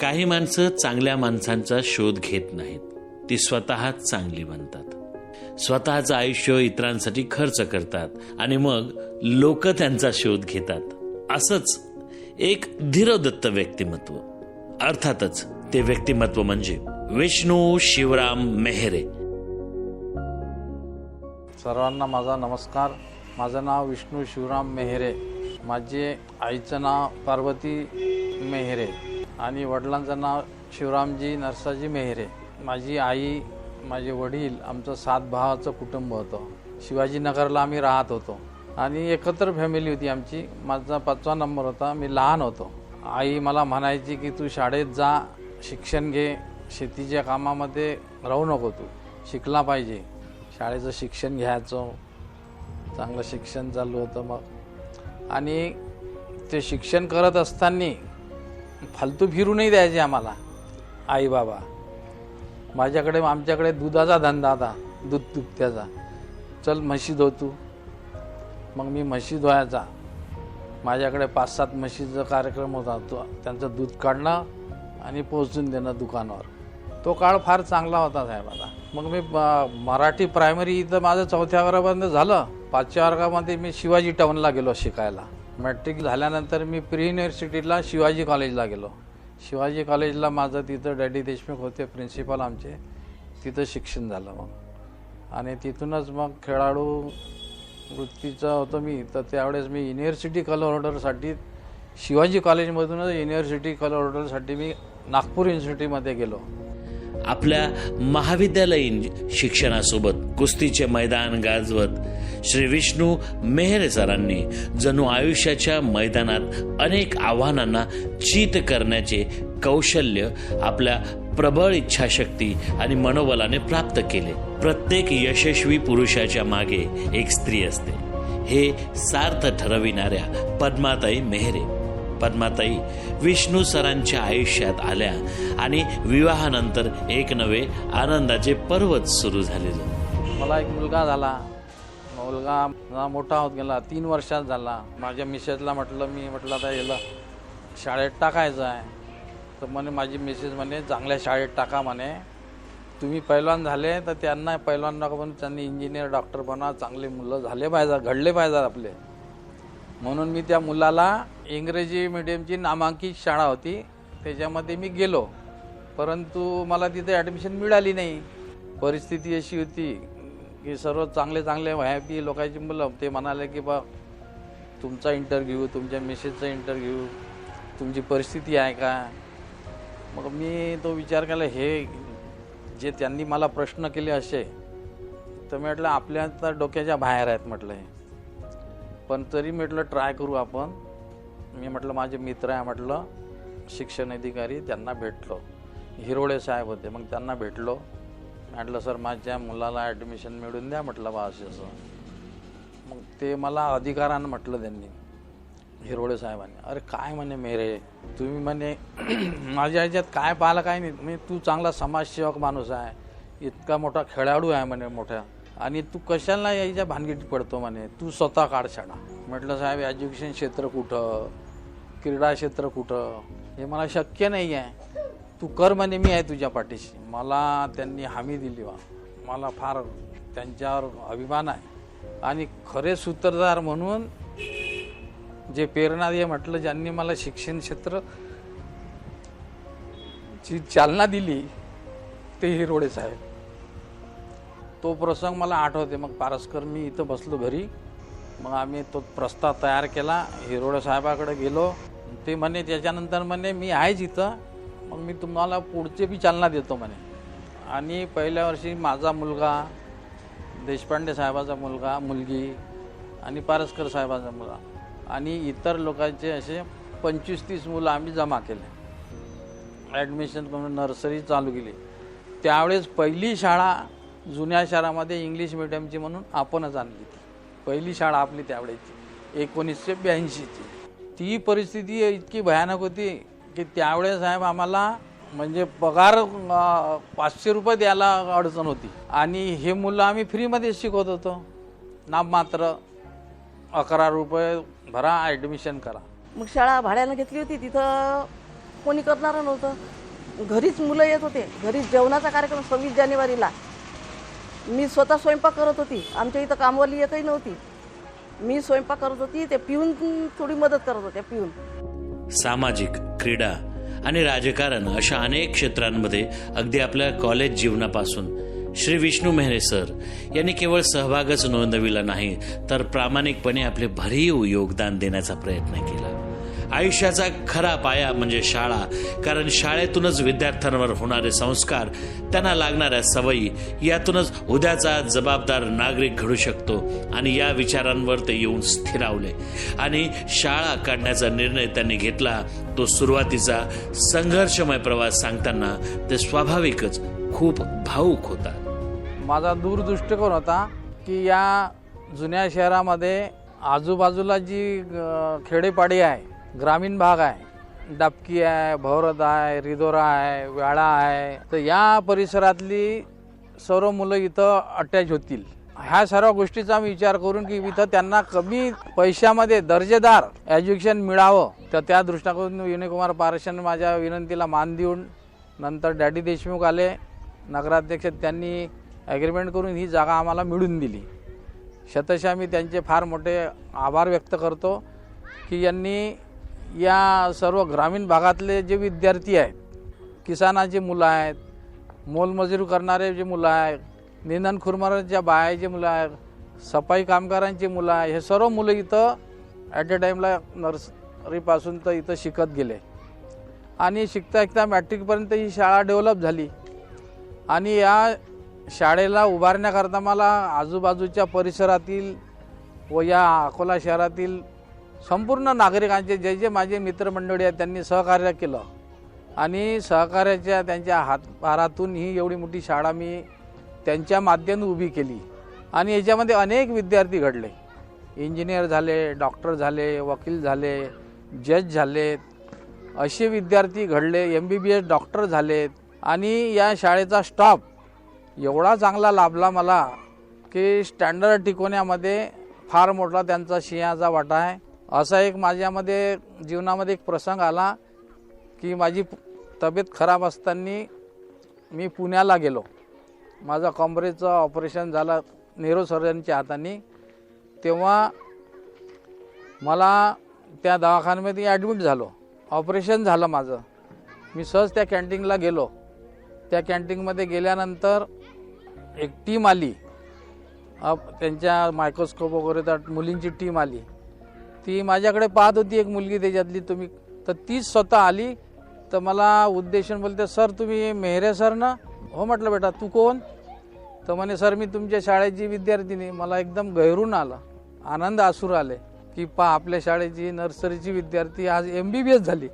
काही माणसं चांगल्या माणसांचा शोध घेत नाहीत. ती स्वतःच चांगली बनतात. स्वतःचं आयुष्य इतरांसाठी खर्च करतात आणि मग लोक त्यांचा शोध घेतात. असंच एक धीरोदत्त व्यक्तिमत्व. अर्थातच ते व्यक्तिमत्व म्हणजे विष्णू शिवराम मेहरे. सर्वांना माझा नमस्कार. माझं नाव विष्णू शिवराम मेहरे. माझे आईचं नाव पार्वती मेहरे. आणि वडिलांचं नाव शिवरामजी नरसाजी मेहरे. माझी आई माझे वडील आमचं सात भावाचं कुटुंब होतं. शिवाजीनगरला आम्ही राहत होतो. आणि एकत्र फॅमिली होती आमची. माझा पाचवा नंबर होता. मी लहान होतो. आई मला म्हणायची की तू शाळेत जा शिक्षण घे शेतीच्या कामामध्ये राहू नको तू. शिकला पाहिजे. शाळेचं शिक्षण घ्यायचं. चांगलं शिक्षण चालू होतं मग. आणि ते शिक्षण करत असताना फालतू फिरू नाही द्यायचे आम्हाला. आई बाबा माझ्याकडे आमच्याकडे दुधाचा धंदा आता दूध दुभत्याचा. चल म्हशी धो तू मग मी म्हशी धुवायचा. माझ्याकडे पाच सात म्हशीचा कार्यक्रम होता. तो त्यांचं दूध काढणं आणि पोहोचून देणं दुकानावर. तो काळ फार चांगला होता साहेबाला मग मी मराठी प्रायमरी इथं माझं चौथ्या वर्गापर्यंत झालं. पाचव्या वर्गामध्ये मी शिवाजी टाऊनला गेलो शिकायला. मॅट्रिक झाल्यानंतर मी प्री युनिव्हर्सिटीला शिवाजी कॉलेजला गेलो. शिवाजी कॉलेजला माझं तिथं डॅडी देशमुख होते प्रिन्सिपल आमचे. तिथं शिक्षण झालं मग. आणि तिथूनच मग खेळाडू वृत्तीचा होतो मी. तर त्यावेळेस मी युनिव्हर्सिटी कलर ऑर्डरसाठी शिवाजी कॉलेजमधूनच युनिव्हर्सिटी कलर ऑर्डरसाठी मी नागपूर युनिव्हर्सिटीमध्ये गेलो. आपल्या महाविद्यालयीन शिक्षणासोबत कुस्तीचे मैदान गाजवत श्री विष्णू मेहरे सरांनी जणू आयुष्याच्या मैदानात अनेक आव्हानांना चीत करण्याचे कौशल्य आपल्या प्रबळ इच्छाशक्ती आणि मनोबलाने प्राप्त केले. प्रत्येक यशस्वी पुरुषाच्या मागे एक स्त्री असते. हे सार्थ ठरविणाऱ्या पद्माताई मेहरे. पद्माताई विष्णू सरांच्या आयुष्यात आल्या आणि विवाहानंतर एक नवे आनंदाचे पर्वत सुरू झालेले. मला एक मुलगा झाला. मुलगा मोठा होत गेला तीन वर्षात झाला. माझ्या मिसेसला म्हटलं मी म्हटलं आता याला शाळेत टाकायचं आहे. तर म्हणे माझी मिसेस म्हणे चांगल्या शाळेत टाका म्हणे. तुम्ही पैलवान झाले तर त्यांना पैलवान नका पण त्यांनी इंजिनियर डॉक्टर बना चांगले मुलं झाले पाहिजे घडले पाहिजे आपले. म्हणून मी त्या मुलाला इंग्रजी मिडियमची नामांकित शाळा होती. त्याच्यामध्ये मी गेलो. परंतु मला तिथे ॲडमिशन मिळाली नाही. परिस्थिती अशी होती की सर्व चांगले चांगले व्हायपी लोकांची मुलं ते म्हणाले की बा तुमचा इंटरव्ह्यू तुमच्या मिसेसचा इंटरव्ह्यू तुमची परिस्थिती आहे का? मग मी तो विचार केला हे जे त्यांनी मला प्रश्न केले असे तर म्हटलं आपल्या तर डोक्याच्या बाहेर आहेत म्हटलं हे पण तरी म्हटलं ट्राय करू आपण. मी म्हटलं माझे मित्र आहे म्हटलं. शिक्षण अधिकारी त्यांना भेटलो. हिरोळे साहेब होते मग त्यांना भेटलो. म्हटलं सर माझ्या मुलाला ॲडमिशन मिळून द्या म्हटलं बा असं. असं मग ते मला अधिकारानं म्हटलं त्यांनी हिरोडे साहेबांनी. अरे काय म्हणे मेरे? तुम्ही म्हणे माझ्या ह्याच्यात काय पाहिलं काय नाही? म्हणजे तू चांगला समाजसेवक माणूस आहे. इतका मोठा खेळाडू आहे म्हणे मोठा आणि तू कशाला यायच्या भानगडीत पडतो म्हणे? तू स्वतः काढ शाळा. म्हटलं साहेब एज्युकेशन क्षेत्र कुठं? क्रीडा क्षेत्र कुठं? हे मला शक्य नाही आहे तू कर म्हणे मी आहे तुझ्या पाठीशी. मला त्यांनी हमी दिली वा मला फार त्यांच्यावर अभिमान आहे. आणि खरे सूत्रधार म्हणून जे प्रेरणा दे म्हटलं ज्यांनी मला शिक्षण क्षेत्र ची चालना दिली ते हिरोडे साहेब. तो प्रसंग मला आठवते. मग पारस्कर मी इथं बसलो घरी. मग आम्ही तो प्रस्ताव तयार केला. हिरोडे साहेबाकडे गेलो. ते म्हणे त्याच्यानंतर म्हणे मी आहेच इथं. मी तुम्हाला पुढचे बी चालना देतो म्हणे. आणि पहिल्या वर्षी माझा मुलगा देशपांडे साहेबाचा मुलगा मुलगी आणि पारस्कर साहेबाचा मुलगा आणि इतर लोकांचे असे पंचवीस तीस मुलं आम्ही जमा केले. ॲडमिशन करून नर्सरी चालू केली. त्यावेळेस पहिली शाळा जुन्या शहरामध्ये इंग्लिश मिडियमची म्हणून आपणच आणली ती. पहिली शाळा आपली त्यावेळेची एकोणीसशे ब्याऐंशीची. ती परिस्थिती इतकी भयानक होती. की त्यावेळेस साहेब आम्हाला म्हणजे पगार पाचशे रुपये द्यायला अडचण होती. आणि हे मुलं आम्ही फ्रीमध्ये शिकवत होतो. नाममात्र अकरा रुपये भरा ॲडमिशन करा. मग शाळा भाड्यानं घेतली होती तिथं कोणी करणारं नव्हतं. घरीच मुलं येत होते. घरीच जेवणाचा कार्यक्रम सव्वीस जानेवारीला. मी स्वतः स्वयंपाक करत होती. आमच्या इथं कामवाली येतही नव्हती. मी स्वयंपाक करत होती ते पिऊन थोडी मदत करत होत्या पिऊन. सामाजिक क्रीडा आणि राजकारण अशा अनेक क्षेत्रांमध्ये अगदी आपल्या कॉलेज जीवनापासून. श्री विष्णू मेहरे सर यांनी केवळ सहभागच नोंदविला नाही तर प्रामाणिकपणे आपले भरीव योगदान देण्याचा प्रयत्न केला. आयुष्याचा खरा पाया म्हणजे शाळा. कारण शाळेतूनच विद्यार्थ्यांवर होणारे संस्कार त्यांना लागणाऱ्या सवयी यातूनच उद्याचा जबाबदार नागरिक घडू शकतो आणि या विचारांवर ते येऊन स्थिरावले. आणि शाळा काढण्याचा निर्णय त्यांनी घेतला. तो सुरुवातीचा संघर्षमय प्रवास सांगताना ते स्वाभाविकच खूप भाऊक होता. माझा दूरदृष्टिकोन होता की या जुन्या शहरामध्ये आजूबाजूला जी खेडेपाडी आहे ग्रामीण भाग आहे. डबकी आहे भवरद आहे रिदोरा आहे व्याळा आहे. तर या परिसरातली सर्व मुलं इथं अटॅच होतील. ह्या सर्व गोष्टीचा आम्ही विचार करून की इथं त्यांना कमी पैशामध्ये दर्जेदार एज्युकेशन मिळावं. तर त्या दृष्टिकोन विनयकुमार पारशन माझ्या विनंतीला मान देऊन नंतर डॅडी देशमुख आले. नगराध्यक्ष त्यांनी ॲग्रीमेंट करून ही जागा आम्हाला मिळून दिली. शतशः मी त्यांचे फार मोठे आभार व्यक्त करतो की यांनी या सर्व ग्रामीण भागातले जे विद्यार्थी आहेत किसानाचे मुलं आहेत मोलमजुरी करणारे जे मुलं आहेत निंदन खुरमाराच्या बायाचे मुलं आहेत सफाई कामगारांची मुलं आहे हे सर्व मुलं इथं ॲट अ टाईमला नर्सरीपासून तर इथं शिकत गेले. आणि शिकता शिकता मॅट्रिकपर्यंत ही शाळा डेव्हलप झाली. आणि या शाळेला उभारण्याकरता मला आजूबाजूच्या परिसरातील व या अकोला शहरातील संपूर्ण नागरिकांचे जे जे माझे मित्रमंडळी आहेत त्यांनी सहकार्य केलं. आणि सहकार्याच्या त्यांच्या हातभारातून ही एवढी मोठी शाळा मी त्यांच्या माध्यमातून उभी केली. आणि याच्यामध्ये अनेक विद्यार्थी घडले. इंजिनियर झाले डॉक्टर झाले वकील झाले जज झालेत असे विद्यार्थी घडले M B B S doctor झालेत. आणि या शाळेचा स्टाफ एवढा चांगला लाभला मला की स्टँडर्ड टिकवण्यामध्ये फार मोठा त्यांचा सिंहाचा वाटा आहे. असा एक माझ्यामध्ये जीवनामध्ये एक प्रसंग आला की माझी तब्येत खराब असताना मी पुण्याला गेलो. माझं कॉम्ब्रेचं ऑपरेशन झालं नेहरू सर्जनच्या हाताने. तेव्हा मला त्या दवाखान्यामध्ये ॲडमिट झालो. ऑपरेशन झालं माझं. मी सहज त्या कॅन्टीनला गेलो. त्या कॅन्टीनमध्ये गेल्यानंतर एक टीम आली. अप त्यांच्या मायक्रोस्कोप वगैरे त्या मुलींची टीम आली. ती माझ्याकडे पाहत होती एक मुलगी त्याच्यातली तुम्ही. तर तीच स्वतः आली. तर मला उद्देशून बोलते सर तुम्ही मेहरे सर ना? हो म्हटलं बेटा तू कोण? तर म्हणे सर मी तुमच्या शाळेची विद्यार्थिनी. मला एकदम गैरून आला. आनंद आसूर आले की पा आपल्या शाळेची नर्सरीची विद्यार्थी आज एम बी बी एस झाली.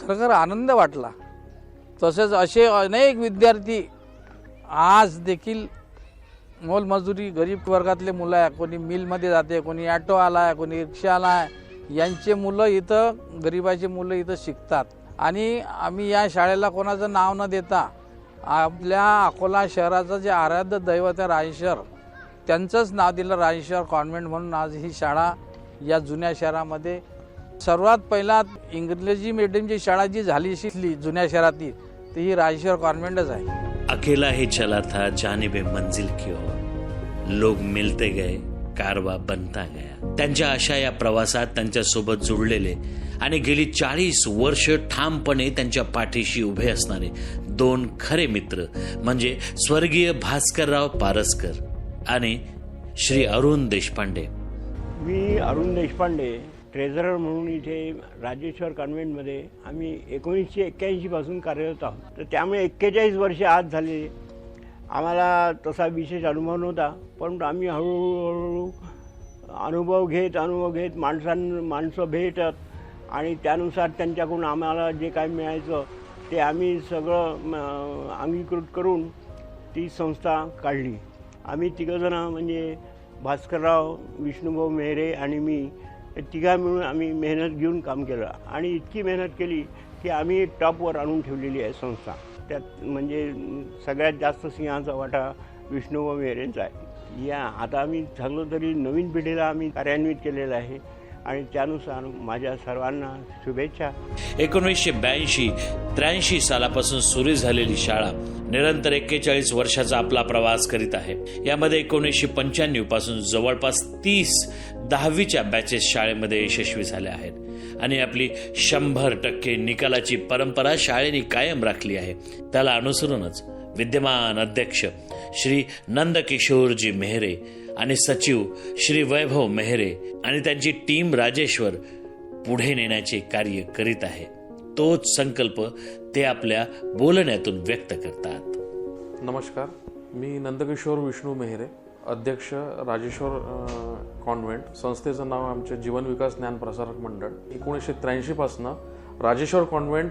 खरंखर आनंद वाटला. तसेच असे अनेक विद्यार्थी आज देखील मोलमजुरी गरीब वर्गातले मुलं आहे. कोणी मिलमध्ये जाते कोणी ॲटो आला आहे कोणी रिक्षा आला आहे यांचे मुलं इथं गरिबाचे मुलं इथं शिकतात. आणि आम्ही या शाळेला कोणाचं नाव न देता आपल्या अकोला शहराचं जे आराध्य दैवत आहे राजेश्वर त्यांचंच नाव दिलं राजेश्वर कॉन्व्हेंट म्हणून आज ही शाळा या जुन्या शहरामध्ये. सर्वात पहिला इंग्रजी मीडियमची शाळा जी झाली शिकली जुन्या शहरातली ती ही राजेश्वर कॉन्व्हेंटच आहे. अकेला ही चला था जानिबे मंजिल की ओर। लोग मिलते गए कारवा बनता गया। त्यांच्या अशा या प्रवासात त्यांच्यासोबत जुळलेले आणि गेली चाळीस वर्ष ठामपणे त्यांच्या पाठीशी उभे असणारे दोन खरे मित्र म्हणजे स्वर्गीय भास्करराव पारसकर आणि श्री अरुण देशपांडे. मी अरुण देशपांडे. ट्रेझरर म्हणून इथे राजेश्वर कॉन्व्हेंटमध्ये आम्ही एकोणीसशे एक्क्याऐंशीपासून कार्यरत आहोत. तर त्यामुळे एक्केचाळीस वर्षे आज झाले. आम्हाला तसा विशेष अनुभव नव्हता पण आम्ही हळूहळू अनुभव घेत अनुभव घेत माणसां माणसं भेटत आणि त्यानुसार त्यांच्याकडून आम्हाला जे काय मिळायचं ते आम्ही सगळं अंगीकृत करून ती संस्था काढली. आम्ही तिघंजणं म्हणजे भास्करराव विष्णुभाऊ मेहरे आणि मी तिघा मिळून आम्ही मेहनत घेऊन काम केलं. आणि इतकी मेहनत केली की आम्ही टॉपवर आणून ठेवलेली आहे संस्था. त्यात म्हणजे सगळ्यात जास्त सिंहाचा वाटा विष्णुभाऊ मेहरेंचा आहे. या आता आम्ही झालो तरी नवीन पिढीला आम्ही कार्यान्वित केलेलं आहे. आणि त्यानुसार माझ्या सर्वांना शुभेच्छा. एकोणीसशे ब्याऐंशी त्र्याऐंशी सालापासून सुरू झालेली शाळा निरंतर एक्केचाळीस वर्षाचा आपला प्रवास करीत आहे. यामध्ये एकोणीसशे पंच्याण्णवपासून जवळपास तीस दहावीच्या बॅचेस शाळेमध्ये यशस्वी झाल्या आहेत. आणि आपली शंभर टक्के निकालाची परंपरा शाळेने कायम राखली आहे. त्याला अनुसरूनच विद्यमान अध्यक्ष श्री नंदकिशोरजी मेहरे आणि सचिव श्री वैभव मेहरे आणि त्यांची टीम राजेश्वर पुढे नेण्याचे कार्य करीत आहे. तोच संकल्प ते आपल्या बोलण्यातून व्यक्त करतात. नमस्कार. मी नंदकिशोर विष्णू मेहरे अध्यक्ष राजेश्वर कॉन्व्हेंट संस्थेचं नाव आमचे जीवन विकास ज्ञान प्रसारक मंडळ. एकोणीसशे त्र्याऐंशीपासनं राजेश्वर कॉन्व्हेंट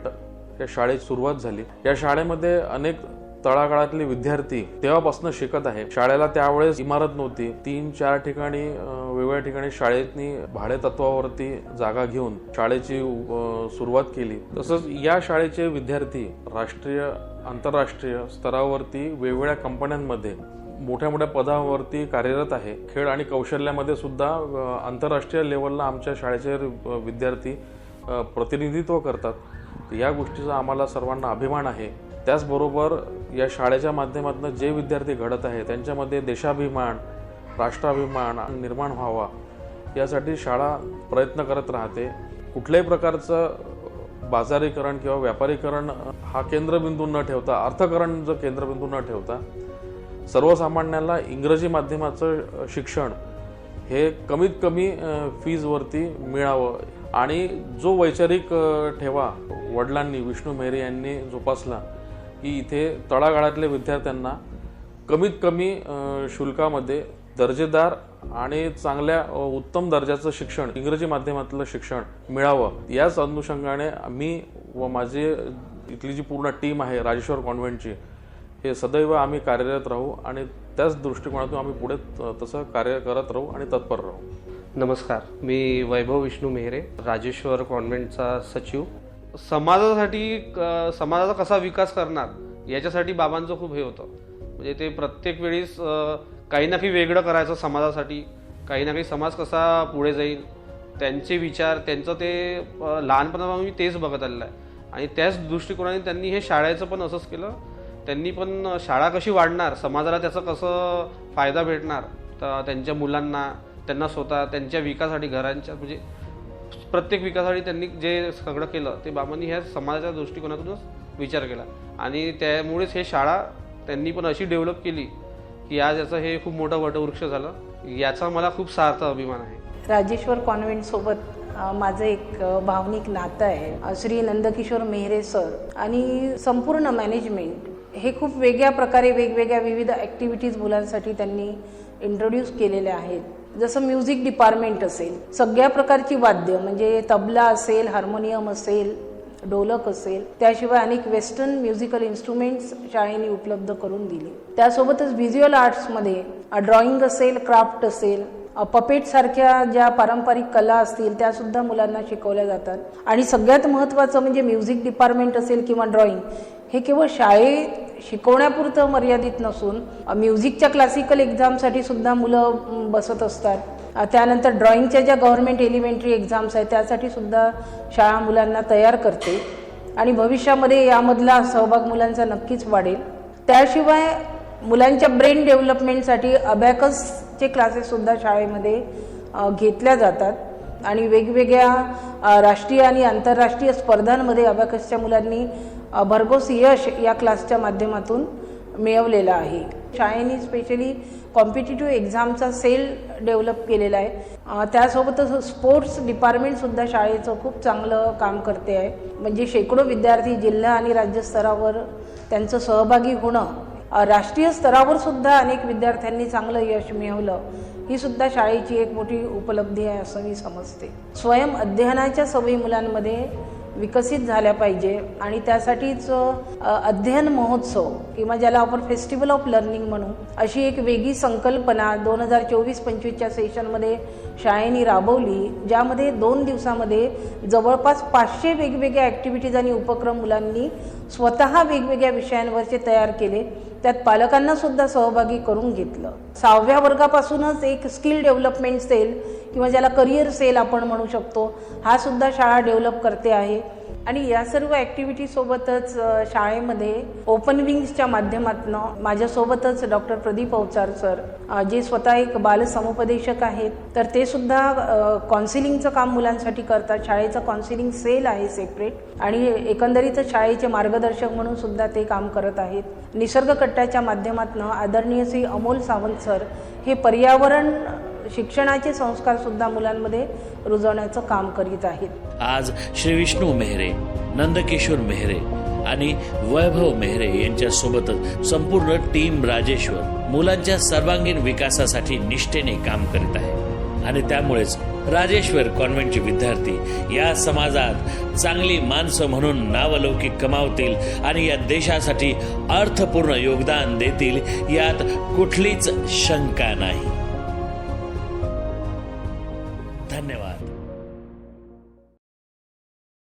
या शाळेत सुरुवात झाली. या शाळेमध्ये अनेक तळागाळातले विद्यार्थी तेव्हापासून शिकत आहे. शाळेला त्यावेळेस इमारत नव्हती. तीन चार ठिकाणी वेगवेगळ्या ठिकाणी शाळेतनी भाडे तत्वावरती जागा घेऊन शाळेची सुरुवात केली. तसंच या शाळेचे विद्यार्थी राष्ट्रीय आंतरराष्ट्रीय स्तरावरती वेगवेगळ्या कंपन्यांमध्ये मोठ्या मोठ्या पदावरती कार्यरत आहे. खेळ आणि कौशल्यामध्ये सुद्धा आंतरराष्ट्रीय लेवलला आमच्या शाळेचे विद्यार्थी प्रतिनिधित्व करतात. या गोष्टीचा आम्हाला सर्वांना अभिमान आहे. त्याचबरोबर या शाळेच्या माध्यमातून जे विद्यार्थी घडत आहे त्यांच्यामध्ये देशाभिमान राष्ट्राभिमान निर्माण व्हावा यासाठी शाळा प्रयत्न करत राहते. कुठल्याही प्रकारचं बाजारीकरण किंवा व्यापारीकरण हा केंद्रबिंदू न ठेवता अर्थकरण जो केंद्रबिंदू न ठेवता सर्वसामान्याला इंग्रजी माध्यमाचं शिक्षण हे कमीत कमी फीजवरती मिळावं आणि जो वैचारिक ठेवा वडिलांनी विष्णू मेहरे यांनी जोपासला की इथे तळागाळातल्या विद्यार्थ्यांना कमीत कमी शुल्कामध्ये दर्जेदार आणि चांगल्या उत्तम दर्जाचं शिक्षण इंग्रजी माध्यमातलं शिक्षण मिळावं याच अनुषंगाने मी व माझे इथली जी पूर्ण टीम आहे राजेश्वर कॉन्व्हेंटची हे सदैव आम्ही कार्यरत राहू आणि त्याच दृष्टिकोनातून आम्ही पुढे त- तसं कार्य करत राहू आणि तत्पर राहू. नमस्कार मी वैभव विष्णू मेहरे राजेश्वर कॉन्व्हेंटचा सचिव. समाजासाठी क- समाजाचा कसा विकास करणार याच्यासाठी बाबांचं खूप हे होतं. म्हणजे ते प्रत्येक वेळेस काही ना काही वेगळं करायचं समाजासाठी. काही ना काही समाज कसा पुढे जाईल त्यांचे विचार त्यांचं ते लहानपणापासून मी तेच बघत आलेलं आहे. आणि त्याच दृष्टिकोनाने त्यांनी हे शाळेचं पण असंच केलं. त्यांनी पण शाळा कशी वाढणार समाजाला त्याचा कसं फायदा भेटणार तर त्यांच्या मुलांना त्यांना स्वतः त्यांच्या विकासासाठी घरांच्या म्हणजे प्रत्येक विकासासाठी त्यांनी जे सगळं केलं ते बाबांनी ह्या समाजाच्या दृष्टिकोनातूनच विचार केला. आणि त्यामुळेच हे शाळा त्यांनी पण अशी डेव्हलप केली की आज याचं हे खूप मोठं वटवृक्ष झालं. याचा मला खूप सार्थ अभिमान आहे. राजेश्वर कॉन्व्हेंटसोबत माझं एक भावनिक नातं आहे. श्री नंदकिशोर मेहरे सर आणि संपूर्ण मॅनेजमेंट हे खूप वेगळ्या प्रकारे वेगवेगळ्या विविध ॲक्टिव्हिटीज मुलांसाठी त्यांनी इंट्रोड्यूस केलेल्या आहेत. जसं म्युझिक डिपार्टमेंट असेल सगळ्या प्रकारची वाद्य म्हणजे तबला असेल हार्मोनियम असेल डोलक असेल त्याशिवाय अनेक वेस्टर्न म्युझिकल इन्स्ट्रुमेंट्स शाळेने उपलब्ध करून दिले. त्यासोबतच व्हिज्युअल आर्ट्समध्ये ड्रॉइंग असेल क्राफ्ट असेल पपेट सारख्या ज्या पारंपरिक कला असतील त्या सुद्धा मुलांना शिकवल्या जातात. आणि सगळ्यात महत्त्वाचं म्हणजे म्युझिक डिपार्टमेंट असेल किंवा ड्रॉइंग हे केवळ शाळेत शिकवण्यापुरतं मर्यादित नसून म्युझिकच्या क्लासिकल एक्झामसाठी सुद्धा मुलं बसत असतात. त्यानंतर ड्रॉइंगच्या ज्या गव्हर्नमेंट एलिमेंटरी एक्झाम्स आहेत त्यासाठी सुद्धा शाळा मुलांना तयार करते. आणि भविष्यामध्ये यामधला सहभाग मुलांचा नक्कीच वाढेल. त्याशिवाय मुलांच्या ब्रेन डेव्हलपमेंटसाठी अबॅकसचे क्लासेससुद्धा शाळेमध्ये घेतल्या जातात. आणि वेगवेगळ्या राष्ट्रीय आणि आंतरराष्ट्रीय स्पर्धांमध्ये अबॅकसच्या मुलांनी भरघोस यश या क्लासच्या माध्यमातून मिळवलेलं आहे. शाळेने स्पेशली कॉम्पिटेटिव्ह एक्झामचा सेल डेव्हलप केलेला आहे. त्यासोबतच स्पोर्ट्स डिपार्टमेंटसुद्धा शाळेचं खूप चांगलं काम करते आहे. म्हणजे शेकडो विद्यार्थी जिल्हा आणि राज्य स्तरावर त्यांचं सहभागी होणं राष्ट्रीय स्तरावर सुद्धा अनेक विद्यार्थ्यांनी चांगलं यश मिळवलं. ही सुद्धा शाळेची एक मोठी उपलब्धी आहे असं मी समजते. स्वयं अध्ययनाच्या सवयी मुलांमध्ये विकसित झाल्या पाहिजे आणि त्यासाठीच अध्ययन महोत्सव किंवा ज्याला आपण फेस्टिवल ऑफ लर्निंग म्हणू अशी एक वेगळी संकल्पना दोन हजार चोवीस पंचवीसच्या सेशनमध्ये शाळेने राबवली ज्यामध्ये दोन दिवसामध्ये जवळपास पाचशे वेगवेगळ्या ॲक्टिव्हिटीज आणि उपक्रम मुलांनी स्वतः वेगवेगळ्या विषयांवरचे तयार केले. त्यात पालकांना सुद्धा सहभागी करून घेतलं. सहाव्या वर्गापासूनच एक स्किल डेव्हलपमेंट सेल किंवा ज्याला करिअर सेल आपण म्हणू शकतो हा सुद्धा शाळा डेव्हलप करते आहे. आणि या सर्व ॲक्टिव्हिटीसोबतच सोबतच शाळेमध्ये ओपन विंग्सच्या माध्यमातून माझ्यासोबतच डॉक्टर प्रदीप अवचार सर जे स्वतः एक बालसमुपदेशक आहेत तर ते सुद्धा काउन्सिलिंगचं काम मुलांसाठी करतात. शाळेचं काउन्सिलिंग सेल आहे सेपरेट आणि एकंदरीतच शाळेचे मार्गदर्शक म्हणून सुद्धा ते काम करत आहेत. निसर्ग कट्ट्याच्या माध्यमातून आदरणीय श्री अमोल सावंत सर हे पर्यावरण शिक्षणाचे संस्कार सुद्धा मुलांमध्ये रुजवण्याचं काम करीत आहेत. आज श्री विष्णू मेहरे नंदकिशोर मेहरे आणि वैभव मेहरे यांच्यासोबतच संपूर्ण टीम राजेश्वर मुलांच्या सर्वांगीण विकासासाठी निष्ठेने काम करीत आहे. आणि त्यामुळेच राजेश्वर कॉन्व्हेंटचे विद्यार्थी या समाजात चांगली माणसं म्हणून नावलौकिक कमावतील आणि या देशासाठी अर्थपूर्ण योगदान देतील यात कुठलीच शंका नाही.